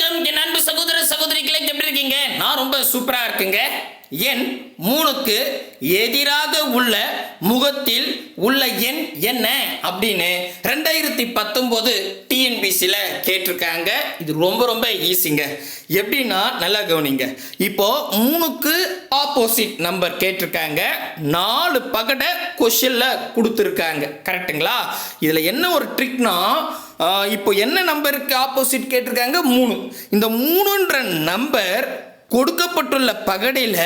வணக்கம். என் அன்பு சகோதர சகோதரிகளை எப்படி இருக்கீங்க? நான் ரொம்ப சூப்பரா இருக்குங்க. எண் மூணுக்கு எதிராக உள்ள முகத்தில் உள்ள எண் என்ன அப்படின்னு ரெண்டாயிரத்தி பத்தொம்போது டிஎன்பிசியில் கேட்டிருக்காங்க. இது ரொம்ப ரொம்ப ஈஸிங்க எப்படின்னா நல்லா கவனிங்க. இப்போ மூணுக்கு ஆப்போசிட் நம்பர் கேட்டிருக்காங்க. நாலு பகடை கொஷனில் கொடுத்துருக்காங்க. கரெக்ட்டுங்களா இதில் என்ன ஒரு ட்ரிக்னா இப்போ என்ன நம்பருக்கு ஆப்போசிட் கேட்டிருக்காங்க? மூணு. இந்த மூணுன்ற நம்பர் கொடுக்கப்பட்டுள்ள பகடியில்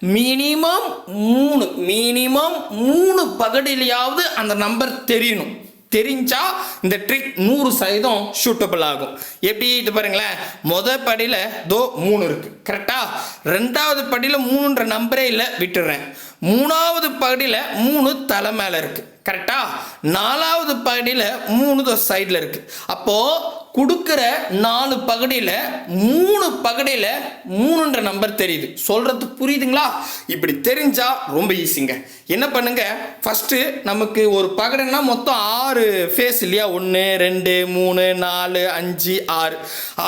மினிமம் மூணு. மினிமம் மூணு பகடிலையாவது அந்த நம்பர் தெரியணும். தெரிஞ்சா இந்த ட்ரிக் நூறு சதவீதம் ஷூட்டபிள் ஆகும். எப்படி? இது பாருங்களேன். முத படியில் தோ மூணு இருக்கு. கரெக்டா ரெண்டாவது படியில் மூணுன்ற நம்பரே இல்லை விட்டுறேன். மூணாவது படியில் மூணு தலை மேலே இருக்குது கரெக்டா நாலாவது பாடியில் மூணு தோசை சைடில் இருக்குது அப்போது கொடுக்குற நாலு பகுதியில் மூணு பகுதியில் மூணுன்ற நம்பர் தெரியுது. சொல்கிறது புரியுதுங்களா? இப்படி தெரிஞ்சால் ரொம்ப ஈஸிங்க என்ன பண்ணுங்க? ஃபஸ்ட்டு நமக்கு ஒரு பகடைன்னா மொத்தம் ஆறு ஃபேஸ் இல்லையா? ஒன்று ரெண்டு மூணு நாலு அஞ்சு ஆறு.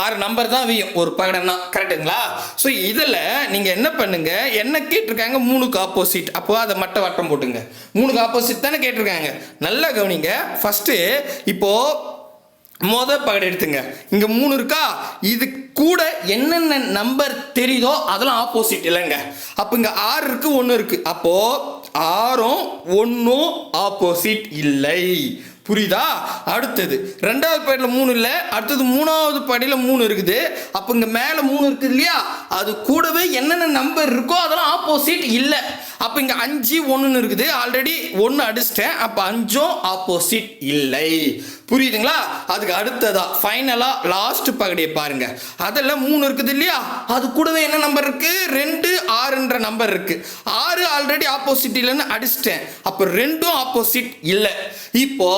ஆறு நம்பர் தான் வையும் ஒரு பகடைன்னா. கரெக்டுங்களா ஸோ இதில் நீங்கள் என்ன பண்ணுங்க? என்ன கேட்டிருக்காங்க? மூணுக்கு ஆப்போசிட் அப்போ அதை மட்டை வட்டம் போட்டுங்க. மூணுக்கு ஆப்போசிட் தானே கேட்டிருக்காங்க. நல்லா கவனிங்க. ஃபஸ்ட்டு இப்போது மொத பகடை எடுத்துங்க. இங்க மூணு இருக்கா? இது கூட என்னென்ன நம்பர் தெரியுதோ அதெல்லாம் ஆப்போசிட் இல்லைங்க. அப்போ இங்க ஆறு இருக்கு ஒன்று இருக்கு. அப்போ ஆறும் ஒன்றும் ஆப்போசிட் இல்லை. புரியுதா? அடுத்தது ரெண்டாவது படியில் மூணு இல்லை. அடுத்தது மூணாவது படியில் மூணு இருக்குது. அப்போ இங்கே மேலே மூணு இருக்குது இல்லையா? அது கூடவே என்னென்ன நம்பர் இருக்கோ அதெல்லாம் ஆப்போசிட் இல்லை. அப்போ இங்கே அஞ்சு ஒன்றுன்னு இருக்குது. ஆல்ரெடி ஒன்று அடிச்சிட்டேன். அப்போ அஞ்சும் ஆப்போசிட் இல்லை. புரியுதுங்களா? அதுக்கு அடுத்ததா ஃபைனலாக லாஸ்ட் பகுதியை பாருங்க. அதில் மூணு இருக்குது இல்லையா? அது கூடவே என்ன நம்பர் இருக்கு? ரெண்டு ஆறுன்ற நம்பர் இருக்கு. ஆறு ஆல்ரெடி ஆப்போசிட் இல்லைன்னு அடிச்சிட்டேன். அப்போ ரெண்டும் ஆப்போசிட் இல்லை. இப்போ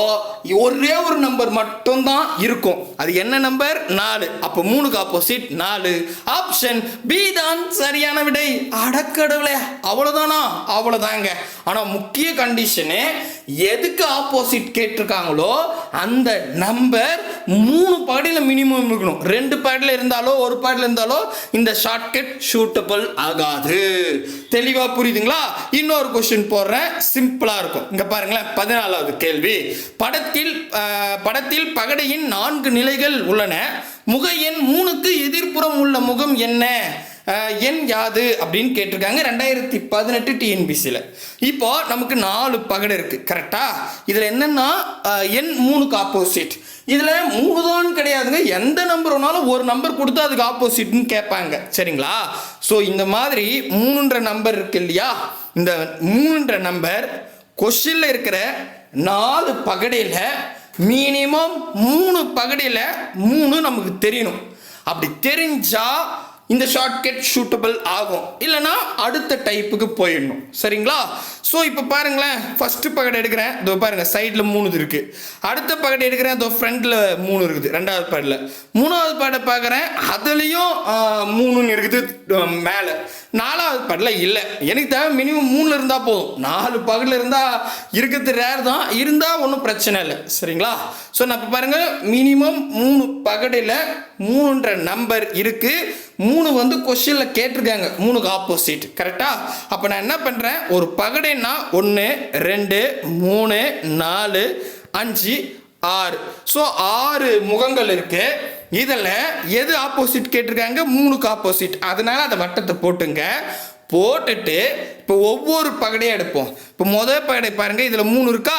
ஒரே ஒரு நம்பர் மட்டும்தான் இருக்கும். அது என்ன நம்பர் நாலு. அப்போ மூணுக்கு ஆப்போசிட் நாலு. ஆப்ஷன் பி தான் சரியான விடை. அடக்கடவுளே. அவ்வளோதானா அவ்வளோதாங்க ஆனால் முக்கிய கண்டிஷனு எதுக்கு ஆப்போசிட் கேட்டிருக்காங்களோ அந்த நம்பர் மூணு பாடியில் மினிமம் இருக்கணும். ரெண்டு பாடியில் இருந்தாலோ ஒரு பாடியில் இருந்தாலோ இந்த ஷார்ட்கட் ஷூட்டபிள் ஆகாது. தெளிவாக புரியுதுங்களா? இன்னொரு கொஸ்டின் போடுறேன். சிம்பிளாக இருக்கும். இங்கே பாருங்களேன் பதினாலாவது கேள்வி. படத்தில் படத்தில் பகடையின் நான்கு நிலைகள் உள்ளன. முக எண் மூணுக்கு எதிர்ப்புறம் உள்ள முகம் என்ன? எண் யாது அப்படின்னு கேட்டிருக்காங்க ரெண்டாயிரத்தி பதினெட்டு டிஎன்பிசியில் இப்போ நமக்கு நாலு பகடை இருக்குது கரெக்டாக இதில் என்னன்னா எண் மூணுக்கு ஆப்போசிட் இதில் மூணு தான் கிடையாதுங்க. எந்த நம்பர் வேணாலும் ஒரு நம்பர் கொடுத்து அதுக்கு ஆப்போசிட்னு கேட்பாங்க. சரிங்களா? ஸோ இந்த மாதிரி மூணுன்ற நம்பர் இருக்கு இல்லையா? இந்த மூணுன்ற நம்பர் கொஷினில் இருக்கிற நாலு பகடையில் மினிமம் மூணு பகடையில் மூணு நமக்கு தெரியணும். அப்படி தெரிஞ்சால் இந்த ஷார்ட்கட் ஷூட்டபிள் ஆகும். இல்லைன்னா அடுத்த டைப்புக்கு போயிடணும். சரிங்களா? ஸோ இப்போ பாருங்களேன். ஃபஸ்ட்டு பகடை எடுக்கிறேன். இதோ பாருங்கள் சைடில் மூணு இருக்குது அடுத்த பகடை எடுக்கிறேன். இதோ ஃப்ரண்ட்டில் மூணு இருக்குது. ரெண்டாவது பாட்டில். மூணாவது பாட்டை பார்க்குறேன். அதுலேயும் மூணுன்னு இருக்குது. மேலே. நாலாவது பாட்டில் இல்லை. எனக்கு தேவை மினிமம் மூணில் இருந்தால் போதும். நாலு பகலில் இருந்தால் இருக்கிறது ரேர் தான். இருந்தால் ஒன்றும் பிரச்சனை இல்லை. சரிங்களா? ஸோ நான் இப்போ பாருங்கள் மினிமம் மூணு பகடையில் மூணுன்ற நம்பர் இருக்குது மூணு வந்து கொஷினில் கேட்டிருக்காங்க. மூணுக்கு ஆப்போசிட் கரெக்டாக அப்போ நான் என்ன பண்ணுறேன் ஒரு பகடைன்னா ஒன்று ரெண்டு மூணு நாலு அஞ்சு ஆறு. ஸோ ஆறு முகங்கள் இருக்கு. இதில் எது ஆப்போசிட் கேட்டிருக்காங்க? மூணுக்கு ஆப்போசிட் அதனால அந்த வட்டத்தை போட்டுங்க. போட்டுட்டு இப்போ ஒவ்வொரு பகடையும் எடுப்போம். இப்போ முதல் பகடை பாருங்கள் இதில் மூணு இருக்கா?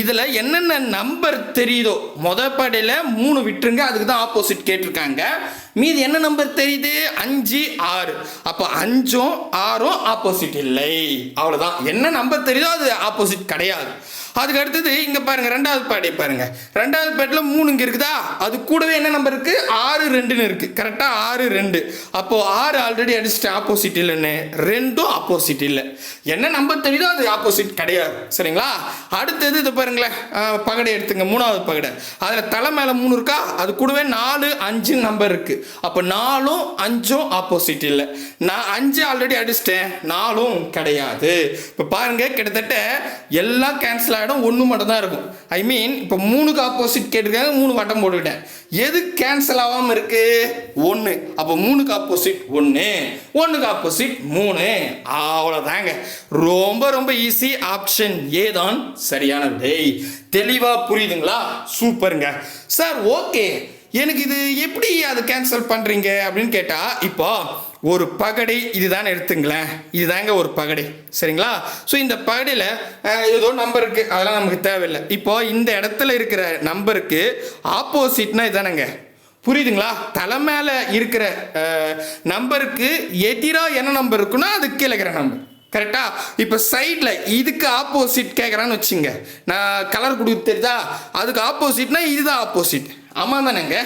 இதில் என்னென்ன நம்பர் தெரியுதோ முதல் பகடையில் மூணு விட்டுருங்க அதுக்கு தான் ஆப்போசிட் கேட்டிருக்காங்க. மீதி என்ன நம்பர் தெரியுது? அஞ்சு ஆறு. அப்போ அஞ்சும் ஆறும் ஆப்போசிட் இல்லை. அவ்வளோதான் என்ன நம்பர் தெரியுதோ அது ஆப்போசிட் கிடையாது. அதுக்கு அடுத்தது இங்கே பாருங்க ரெண்டாவது பாடி பாருங்க. ரெண்டாவது பாட்டில் மூணு இங்கே இருக்குதா? அது கூடவே என்ன நம்பர் இருக்கு? ஆறு ரெண்டுன்னு இருக்கு. கரெக்டாக ஆறு ரெண்டு. அப்போ ஆறு ஆல்ரெடி அடிச்சுட்டு ஆப்போசிட் இல்லைன்னு ரெண்டும் ஆப்போசிட் இல்லை. என்ன நம்பர் தெரியுதோ அது ஆப்போசிட் கிடையாது. சரிங்களா? அடுத்தது இது பாருங்களேன் பகடை எடுத்துங்க மூணாவது பகடை. அதில் தலை மேலே மூணு இருக்கா? அது கூடவே நாலு அஞ்சு நம்பர் இருக்கு. அப்போ நாலும் அஞ்சும் ஆப்போசிட் இல்லை. நான் அஞ்சு ஆல்ரெடி அடிச்சிட்டேன் நாலும் கிடையாது. இப்போ பாருங்க கிட்டத்தட்ட எல்லாம் கேன்சல் இடம் ஒன்று மட்டும் தான் இருக்கும். ஐ மீன் இப்போ மூணுக்கு ஆப்போசிட் கேட்டிருக்காங்க மூணு வட்டம் போட்டுக்கிட்டேன். எது கேன்சல் ஆகாமல் இருக்கு? ஒன்று அப்போ மூணுக்கு ஆப்போசிட் ஒன்று ஒன்றுக்கு ஆப்போசிட் மூணு. அவ்வளோதாங்க ரொம்ப ரொம்ப ஈஸி ஆப்ஷன் ஏ தான் சரியான டேய் தெளிவாக புரியுதுங்களா? சூப்பருங்க. சார் ஓகே எனக்கு இது எப்படி அதை கேன்சல் பண்ணுறீங்க அப்படின்னு கேட்டால் இப்போ ஒரு பகடை இதுதானே எடுத்துங்களேன். இதுதாங்க ஒரு பகடை. சரிங்களா? ஸோ இந்த பகடையில் ஏதோ நம்பர் இருக்குது அதெல்லாம் நமக்கு தேவையில்லை. இப்போ இந்த இடத்துல இருக்கிற நம்பருக்கு ஆப்போசிட்னா இதுதானங்க புரியுதுங்களா? தலை மேலே இருக்கிற நம்பருக்கு எதிராக என்ன நம்பர் இருக்குன்னா அது கீழே இருக்கிற நம்பர் கரெக்டா இப்போ சைடில் இதுக்கு ஆப்போசிட் கேட்குறான்னு வச்சுங்க நான் கலர் கொடுத்து தெரியுதா? அதுக்கு ஆப்போசிட்னா இதுதான் ஆப்போசிட் ஆமாம் தானேங்க.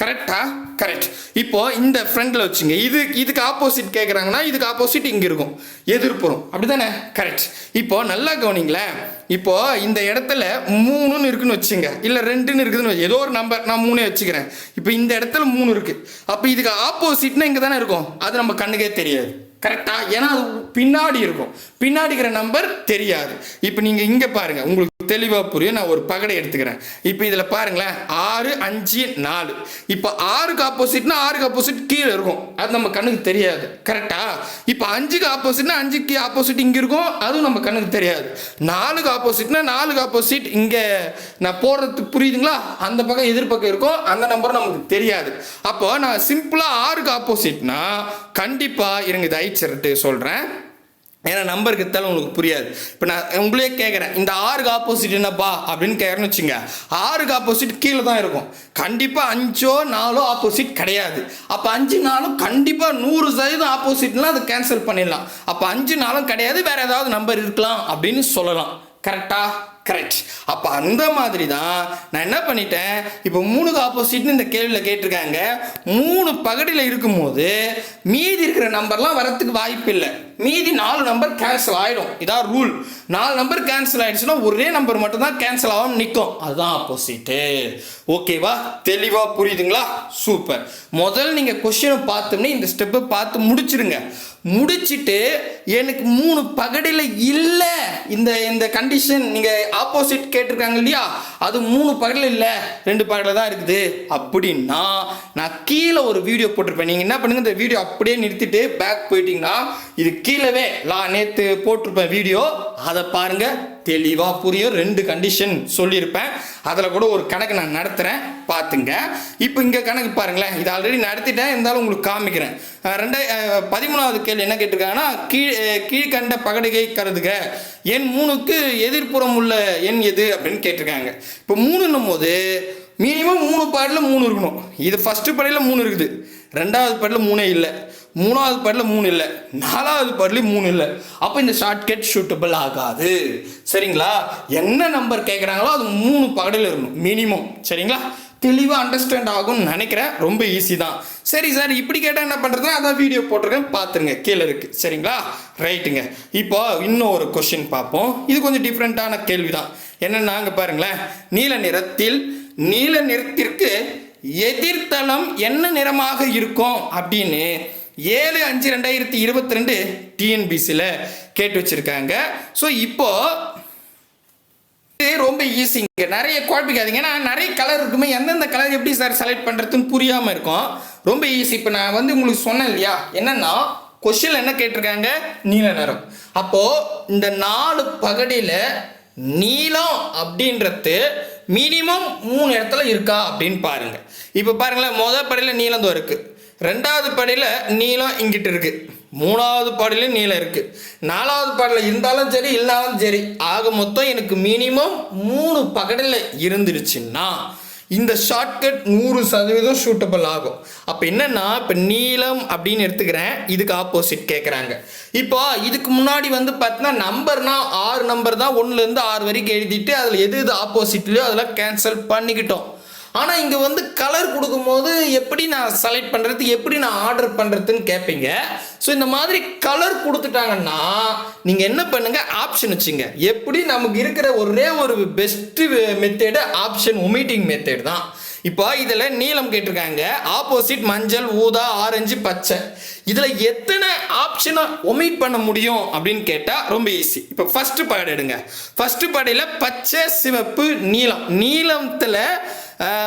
கரெக்டாக கரெக்ட் இப்போ இந்த ஃப்ரண்ட்ல வச்சுங்க. இது இதுக்கு ஆப்போசிட் கேட்குறாங்கன்னா இதுக்கு ஆப்போசிட் இங்கே இருக்கும். எதிர்ப்புறம் அப்படிதானே கரெக்ட் இப்போ நல்லா கவனிங்களேன் இப்போ இந்த இடத்துல மூணுன்னு இருக்குன்னு வச்சுங்க. இல்லை ரெண்டுன்னு இருக்குதுன்னு வச்சு- ஏதோ ஒரு நம்பர் நான் மூணே வச்சுக்கிறேன். இப்போ இந்த இடத்துல மூணு இருக்கு. அப்போ இதுக்கு ஆப்போசிட்னா இங்கே தானே இருக்கும். அது நம்ம கண்ணுக்கே தெரியாது. கரெக்டாக ஏன்னா அது பின்னாடி இருக்கும். பின்னாடி இருக்கிற நம்பர் தெரியாது. இப்போ நீங்கள் இங்கே பாருங்கள் உங்களுக்கு தெளிவாக புரியும். நான் ஒரு பகடை எடுத்துக்கிறேன். இப்போ இதில் பாருங்களேன். ஆறு அஞ்சு நாலு. இப்போ ஆறுக்கு ஆப்போசிட்னா ஆறுக்கு ஆப்போசிட் கீழே இருக்கும். அது நம்ம கண்ணுக்கு தெரியாது. கரெக்டாக இப்போ அஞ்சுக்கு ஆப்போசிட்னா அஞ்சுக்கு ஆப்போசிட் இங்கே இருக்கும். அதுவும் நம்ம கண்ணுக்கு தெரியாது. நாலுக்கு ஆப்போசிட்னா நாலுக்கு ஆப்போசிட் இங்கே நான் போடுறது புரியுதுங்களா? அந்த பக்கம் எதிர்பக்கம் இருக்கும். அந்த நம்பரும் நமக்கு தெரியாது. அப்போ நான் சிம்பிளாக ஆறுக்கு ஆப்போசிட்னா கண்டிப்பாக இருங்க இது சொல்கிறேன் ஏன்னா நம்பருக்கு எடுத்தாலும் உங்களுக்கு புரியாது. இப்போ நான் உங்களே கேட்குறேன் இந்த ஆறுக்கு ஆப்போசிட் என்னப்பா? அப்படின்னு கேட்குறேன்னு வச்சுங்க ஆறுக்கு ஆப்போசிட் கீழே தான் இருக்கும். கண்டிப்பாக அஞ்சோ நாலோ ஆப்போசிட் கிடையாது. அப்போ அஞ்சு நாளும் கண்டிப்பாக நூறு சதவீதம் ஆப்போசிட்லாம் அதை கேன்சல் பண்ணிடலாம். அப்போ அஞ்சு நாளும் கிடையாது வேறு ஏதாவது நம்பர் இருக்கலாம் அப்படின்னு சொல்லலாம். கரெக்டாக கரெக்ட் அப்போ அந்த மாதிரி தான் நான் என்ன பண்ணிட்டேன்? இப்போ மூணுக்கு ஆப்போசிட்னு இந்த கேள்வியில் கேட்டிருக்காங்க. மூணு பகடியில் இருக்கும்போது மீதி இருக்கிற நம்பர்லாம் வரத்துக்கு வாய்ப்பு இல்லை மீதி நாலு நம்பர் கேன்சல் ஆகிடும் இதான் ரூல் நாலு நம்பர் கேன்சல் ஆகிடுச்சுன்னா ஒரே நம்பர் மட்டும் தான் கேன்சல் ஆகாமல் நிற்கும் அதுதான் ஆப்போசிட்டு ஓகேவா தெளிவாக புரியுதுங்களா? சூப்பர் முதல் நீங்கள் கொஷினை பார்த்தோம்னே இந்த ஸ்டெப்பை பார்த்து முடிச்சிருங்க. முடிச்சுட்டு எனக்கு மூணு பகடியில் இல்லை. இந்த இந்த கண்டிஷன் நீங்கள் ஆப்போசிட் கேட்டிருக்காங்க இல்லையா? அது மூணு பகடில் இல்லை. ரெண்டு பகடில் தான் இருக்குது. அப்படின்னா நான் கீழே ஒரு வீடியோ போட்டிருப்பேன். நீங்கள் என்ன பண்ணுங்கள் இந்த வீடியோ அப்படியே நிறுத்திட்டு பேக் போயிட்டீங்கன்னா இது கீழவே நான் நேற்று போட்டிருப்பேன் வீடியோ அதை பாருங்க. தெளிவாக புரியும். ரெண்டு கண்டிஷன் சொல்லியிருப்பேன். அதில் கூட ஒரு கணக்கு நான் நடத்துகிறேன் பார்த்துங்க இப்போ இங்கே கணக்கு பாருங்களேன். இது ஆல்ரெடி நடத்திட்டேன். இருந்தாலும் உங்களுக்கு காமிக்கிறேன். அஹ் பதிமூணாவது கேள்வி என்ன கேட்டிருக்காங்கன்னா கீழ் கீழ்கண்ட பகடுகை கருதுக. எண் மூணுக்கு எதிர்ப்புறம் உள்ள எண் எது அப்படின்னு கேட்டிருக்காங்க. இப்போ மூணுன்னும் போது மினிமம் மூணு பாடலில் மூணு இருக்கணும். இது ஃபஸ்ட்டு படையில் மூணு இருக்குது. ரெண்டாவது படியில் மூணே இல்லை. மூணாவது பாட்டில் மூணு இல்லை. நாலாவது பாட்டிலையும் மூணு இல்லை. அப்போ இந்த ஷார்ட்கட் ஷூட்டபிள் ஆகாது. சரிங்களா? என்ன நம்பர் கேட்குறாங்களோ அது மூணு பகடில் இருக்கணும். மினிமம் சரிங்களா? தெளிவாக அண்டர்ஸ்டாண்ட் ஆகும்னு நினைக்கிறேன். ரொம்ப ஈஸி தான். சரி சார் இப்படி கேட்டால் என்ன பண்ணுறது அதான் வீடியோ போட்டிருக்கேன். பார்த்துருங்க கீழே இருக்குது சரிங்களா? ரைட்டுங்க இப்போ இன்னும் ஒரு கொஷின் பார்ப்போம். இது கொஞ்சம் டிஃப்ரெண்ட்டான கேள்வி தான் என்னென்னா அங்கே பாருங்களேன். நீல நிறத்தில் நீல நிறத்திற்கு எதிர்த்தளம் என்ன நிறமாக இருக்கும் அப்படின்னு ஏழு அஞ்சு ரெண்டாயிரத்தி இருபத்தி ரெண்டு டிஎன்பிசியில் கேட்டு வச்சுருக்காங்க. ஸோ இப்போ இது ரொம்ப ஈஸிங்க நிறைய குழப்பிக்காதீங்க. ஏன்னா நிறைய கலர் இருக்குமே. எந்தெந்த கலர் எப்படி சார் செலக்ட் பண்ணுறதுன்னு புரியாமல் இருக்கும். ரொம்ப ஈஸி இப்போ நான் வந்து உங்களுக்கு சொன்னேன் இல்லையா? என்னன்னா கொஷின் என்ன கேட்டிருக்காங்க? நீல நிறம். அப்போது இந்த நாலு பகடியில் நீளம் அப்படின்றது மினிமம் மூணு இடத்துல இருக்கா அப்படின்னு பாருங்கள் இப்போ பாருங்களேன் முதல் படையில் நீளம் தான் இருக்குது ரெண்டாவது பாடியில் நீளம் இங்கிட்டு இருக்கு. மூணாவது பாடலையும் நீளம் இருக்கு. நாலாவது பாடலில் இருந்தாலும் சரி இல்லைனாலும் சரி ஆக மொத்தம் எனக்கு மினிமம் மூணு பகடில் இருந்துருச்சுன்னா இந்த ஷார்ட்கட் நூறு சதவீதம் சூட்டபிள் ஆகும். அப்போ என்னன்னா இப்போ நீளம் அப்படின்னு எடுத்துக்கிறேன். இதுக்கு ஆப்போசிட் கேட்குறாங்க இப்போ இதுக்கு முன்னாடி வந்து பார்த்தீங்கன்னா நம்பர்னா ஆறு நம்பர் தான் ஒன்றுலேருந்து ஆறு வரைக்கும் எழுதிட்டு அதில் எது எது ஆப்போசிட்லையோ அதெல்லாம் கேன்சல் பண்ணிக்கிட்டோம். ஆனால் இங்கே வந்து கலர் கொடுக்கும்போது எப்படி நான் செலக்ட் பண்ணுறது எப்படி நான் ஆர்டர் பண்ணுறதுன்னு கேட்பீங்க ஸோ இந்த மாதிரி கலர் கொடுத்துட்டாங்கன்னா நீங்கள் என்ன பண்ணுங்கள் ஆப்ஷன் வச்சுங்க. எப்படி நமக்கு இருக்கிற ஒரே ஒரு best method option omitting method தான். இப்போ இதில் நீளம் கேட்டிருக்காங்க. ஆப்போசிட் மஞ்சள் ஊதா ஆரஞ்சு பச்சை. இதில் எத்தனை ஆப்ஷனை ஒமிட் பண்ண முடியும் அப்படின்னு கேட்டால் ரொம்ப ஈஸி இப்போ ஃபஸ்ட்டு பாடு எடுங்க. ஃபஸ்ட்டு பாடையில் பச்சை சிவப்பு நீளம். நீளத்தில்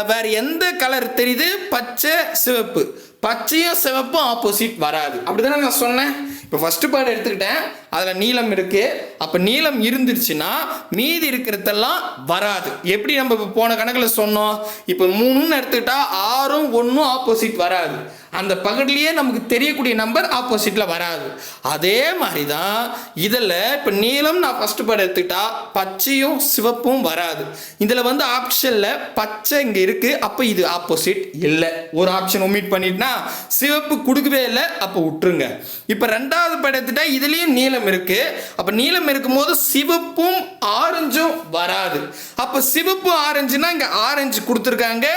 வேறு எந்த கலர் தெரியுது? பச்சை சிவப்பு. பச்சையும் சிவப்பும் ஆப்போசிட் வராது. அப்படி தானே நான் சொன்னேன்? இப்போ ஃபஸ்ட்டு பாட்டு எடுத்துக்கிட்டேன். அதில் நீளம் இருக்குது அப்போ நீளம் இருந்துருச்சுன்னா மீதி இருக்கிறதெல்லாம் வராது. எப்படி நம்ம இப்போ போன கணக்கில் சொன்னோம்? இப்போ மூணுன்னு எடுத்துக்கிட்டா ஆறும் ஒன்றும் ஆப்போசிட் வராது. அந்த பகுதியிலேயே நமக்கு தெரியக்கூடிய நம்பர் ஆப்போசிட்டில் வராது. அதே மாதிரி தான் இதில் இப்போ நீளம் நான் ஃபஸ்ட்டு படம் எடுத்துக்கிட்டா பச்சையும் சிவப்பும் வராது. இதில் வந்து ஆப்ஷனில் பச்சை இங்கே இருக்குது அப்போ இது ஆப்போசிட் இல்லை. ஒரு ஆப்ஷன் ஒமிட் பண்ணிட்டுனா சிவப்பு கொடுக்கவே இல்லை அப்போ விட்டுருங்க. இப்போ ரெண்டாவது படம் எடுத்துட்டா இதுலேயும் நீலம் இருக்கு. அப்போ நீலம் இருக்கும்போது சிவப்பும் ஆரஞ்சும் வராது. அப்போ சிவப்பு ஆரஞ்சுனா இங்கே ஆரஞ்சு கொடுத்துருக்காங்க.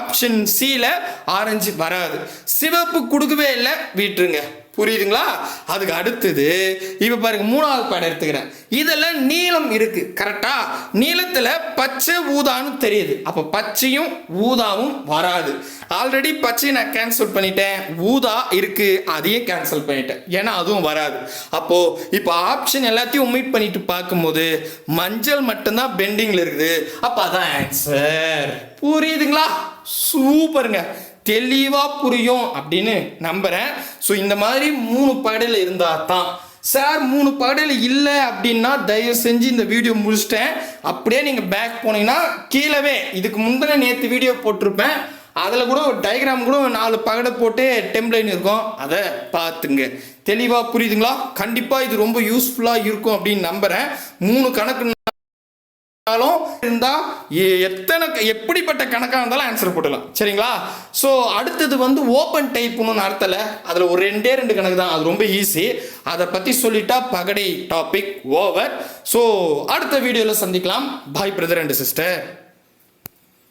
ஆப்ஷன் சியில் ஆரஞ்சு வராது. சிவப்பு கொடுக்கவே இல்லை விட்டுருங்க. புரியுதுங்களா? அதுக்கு அடுத்தது இப்போ பாருங்க மூணாவது படம் எடுத்துக்கிறேன். இதில் நீளம் இருக்கு கரெக்டா நீளத்தில் பச்சை ஊதான்னு தெரியுது. அப்போ பச்சையும் ஊதாவும் வராது. ஆல்ரெடி பச்சையை நான் கேன்சல் பண்ணிட்டேன். ஊதா இருக்கு அதையும் கேன்சல் பண்ணிட்டேன். ஏன்னா அதுவும் வராது. அப்போ இப்போ ஆப்ஷன் எல்லாத்தையும் ஒமிட் பண்ணிட்டு பார்க்கும்போது மஞ்சள் மட்டும்தான் பெண்டிங்ல இருக்குது. அப்போ அதான் ஆன்சர் புரியுதுங்களா? சூப்பருங்க. தெளிவாக புரியும் அப்படின்னு நம்புகிறேன் ஸோ இந்த மாதிரி மூணு பாடல் இருந்தால் தான் சார் மூணு பகடையில் இல்லை அப்படின்னா தயவு செஞ்சு இந்த வீடியோ முடிச்சிட்டேன். அப்படியே நீங்கள் பேக் போனீங்கன்னா கீழவே இதுக்கு முந்தின நேற்று வீடியோ போட்டிருப்பேன். அதில் கூட ஒரு டயக்ராம் கூட நாலு பகடை போட்டு டெம்ப்ளைன் இருக்கும். அதை பார்த்துங்க. தெளிவாக புரியுதுங்களா? கண்டிப்பாக இது ரொம்ப யூஸ்ஃபுல்லாக இருக்கும் அப்படின்னு நம்புகிறேன் மூணு கணக்கு இருந்தால் எ- எத்தனை க- எப்படிப்பட்ட கணக்காக இருந்தாலும் ஆன்சர் போடலாம் சரிங்களா? ஸோ அடுத்தது வந்து ஓப்பன் டைப்னு அர்த்தல அதில் ஒரு ரெண்டே ரெண்டு கணக்கு தான். அது ரொம்ப ஈஸி அதை பற்றி சொல்லிட்டா பகடை டாபிக் ஓவர் ஸோ அடுத்த வீடியோவில் சந்திக்கலாம். பாய் பிரதர் அண்ட் சிஸ்டர்